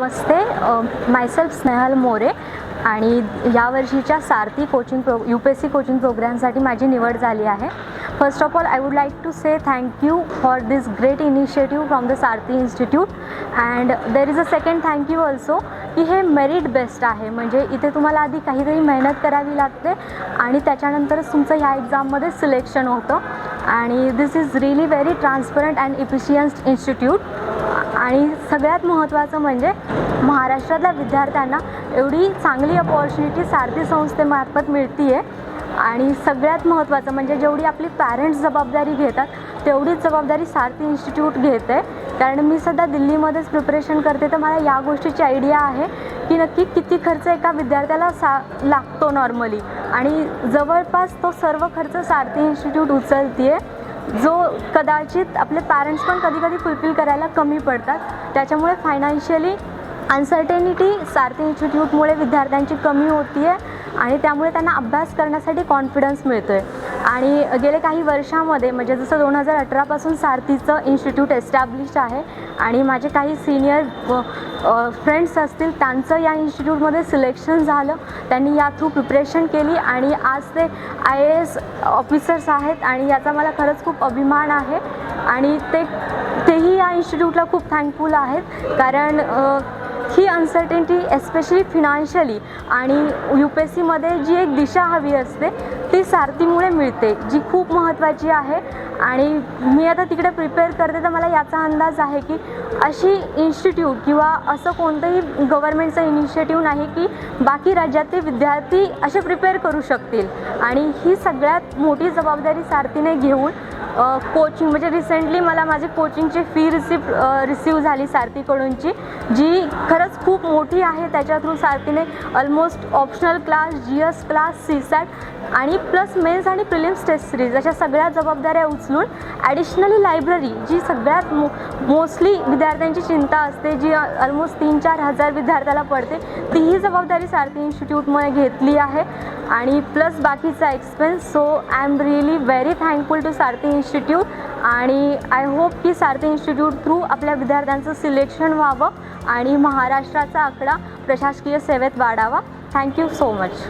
नमस्ते. Myself Snehal More आणि यावर्षीच्या Sarthi coaching pro U P S C coaching प्रोग्रॅमसाठी माझी निवड झाली आहे. First of all I would like to say thank you for this great initiative from the Sarthi institute and there is a second thank you also की हे merit best आहे. म्हणजे इथे तुम्हाला आधी काहीतरी मेहनत करावी लागते आणि त्याच्यानंतरच तुमचं ह्या एक्झाममध्ये सिलेक्शन होतं. आणि this is really very transparent and efficient institute आणि सगळ्यात महत्त्वाचं म्हणजे महाराष्ट्रातल्या विद्यार्थ्यांना एवढी चांगली अपॉर्च्युनिटी सारथी संस्थेमार्फत मिळते आहे आणि सगळ्यात महत्त्वाचं म्हणजे जेवढी आपली पॅरेंट्स जबाबदारी घेतात तेवढीच जबाबदारी सारथी इन्स्टिट्यूट घेते. कारण मी सध्या दिल्लीमध्येच प्रिपरेशन करते तर मला या गोष्टीची आयडिया आहे की नक्की किती खर्च एका विद्यार्थ्याला सा लागतो नॉर्मली आणि जवळपास तो सर्व खर्च सारथी इन्स्टिट्यूट उचलते आहे जो कदाचित आपले पॅरेंट्स पण कधी कधी फुलफिल करायला कमी पडतात. त्याच्यामुळे फायनान्शियली अनसर्टेनिटी सारथी इन्स्टिट्यूटमुळे विद्यार्थ्यांची कमी होती आहे आणि त्यामुळे त्यांना अभ्यास करण्यासाठी कॉन्फिडन्स मिळतो आहे आणि गेले काही वर्षामध्ये म्हणजे जसं दोन हजार अठरापासून सारथीचं इन्स्टिट्यूट एस्टॅब्लिश आहे आणि माझे काही सिनियर फ्रेंड्स असतील त्यांचं या इन्स्टिट्यूटमध्ये सिलेक्शन झालं. त्यांनी या थ्रू प्रिपरेशन केली आणि आज ते आय ए एस ऑफिसर्स आहेत आणि याचा मला खरंच खूप अभिमान आहे. आणि ते तेही या इन्स्टिट्यूटला खूप थँकफुल आहेत. कारण ही अनसर्टेनिटी एस्पेशली फिनान्शियली आणि यू पी एस सीमध्ये जी एक दिशा हवी असते ती सारथीमुळे मिळते जी खूप महत्त्वाची आहे. आणि मी आता तिकडे प्रिपेअर करते तर मला याचा अंदाज आहे की अशी इन्स्टिट्यूट किंवा असं कोणतंही गव्हर्मेंटचं इनिशिएटिव्ह नाही की बाकी राज्यातले विद्यार्थी असे प्रिपेअर करू शकतील. आणि ही सगळ्यात मोठी जबाबदारी सारथीने घेऊन कोचिंग म्हणजे रिसेंटली मला माझी कोचिंगची फी रिसिप रिसीव झाली सारथीकडूनची जी खरंच खूप मोठी आहे. त्याच्या through सारथीने almost optional class G S class C SAT आणि प्लस मेन्स आणि प्रिलिम्स टेस्ट सिरीज अशा सगळ्या जबाबदाऱ्या उचलून ॲडिशनली लायब्ररी जी सगळ्यात मो मोस्टली विद्यार्थ्यांची चिंता असते जी ऑलमोस्ट तीन चार हजार विद्यार्थ्याला पडते तीही जबाबदारी सारथी इन्स्टिट्यूटमुळे घेतली आहे. आणि प्लस बाकीचा expense so I am really very thankful to Sarthi institute आणि आय होप की सारथी इन्स्टिट्यूट थ्रू आपल्या विद्यार्थ्यांचं सिलेक्शन व्हावं आणि महाराष्ट्राचा आकडा प्रशासकीय सेवेत वाढावा. Thank you so much